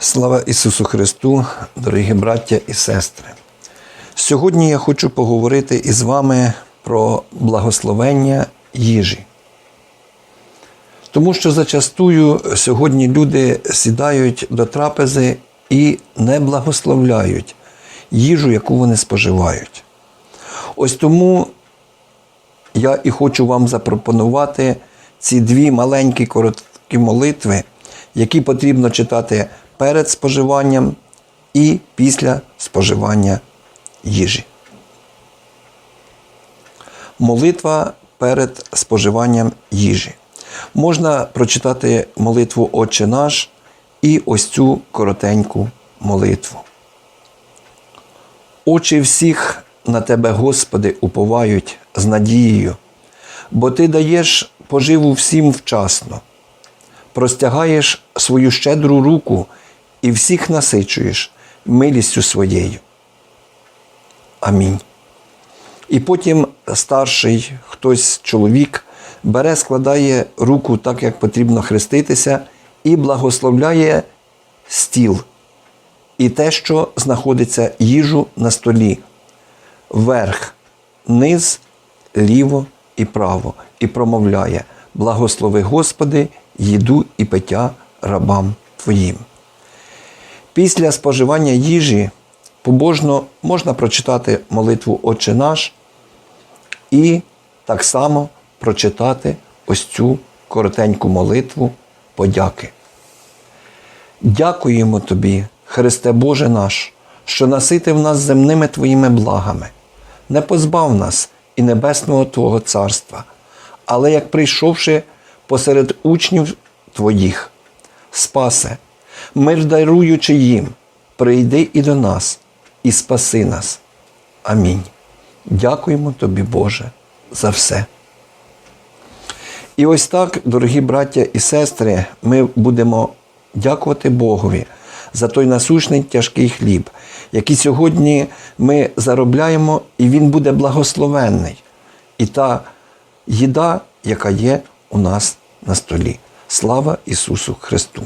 Слава Ісусу Христу, дорогі браття і сестри! Сьогодні я хочу поговорити із вами про благословення їжі. Тому що зачастую сьогодні люди сідають до трапези і не благословляють їжу, яку вони споживають. Ось тому я і хочу вам запропонувати ці дві маленькі короткі молитви, які потрібно читати перед споживанням і після споживання їжі. Молитва перед споживанням їжі. Можна прочитати молитву Отче наш і ось цю коротеньку молитву. Очі всіх на Тебе, Господи, уповають з надією, бо Ти даєш поживу всім вчасно, простягаєш свою щедру руку і всіх насичуєш милістю своєю. Амінь. І потім старший хтось чоловік бере, складає руку так, як потрібно хреститися, і благословляє стіл і те, що знаходиться їжу на столі, верх, низ, ліво і право, і промовляє: Благослови Господи, їду і пиття рабам Твоїм. Після споживання їжі побожно можна прочитати молитву Отче наш і так само прочитати ось цю коротеньку молитву подяки. Дякуємо Тобі, Христе Боже наш, що наситив нас земними Твоїми благами, не позбав нас і небесного Твого Царства, але як прийшовши посеред учнів Твоїх, спасе, мир даруючи їм, прийди і до нас, і спаси нас. Амінь. Дякуємо Тобі, Боже, за все. І ось так, дорогі браття і сестри, ми будемо дякувати Богові за той насущний тяжкий хліб, який сьогодні ми заробляємо, і він буде благословенний. І та їда, яка є у нас на столі. Слава Ісусу Христу!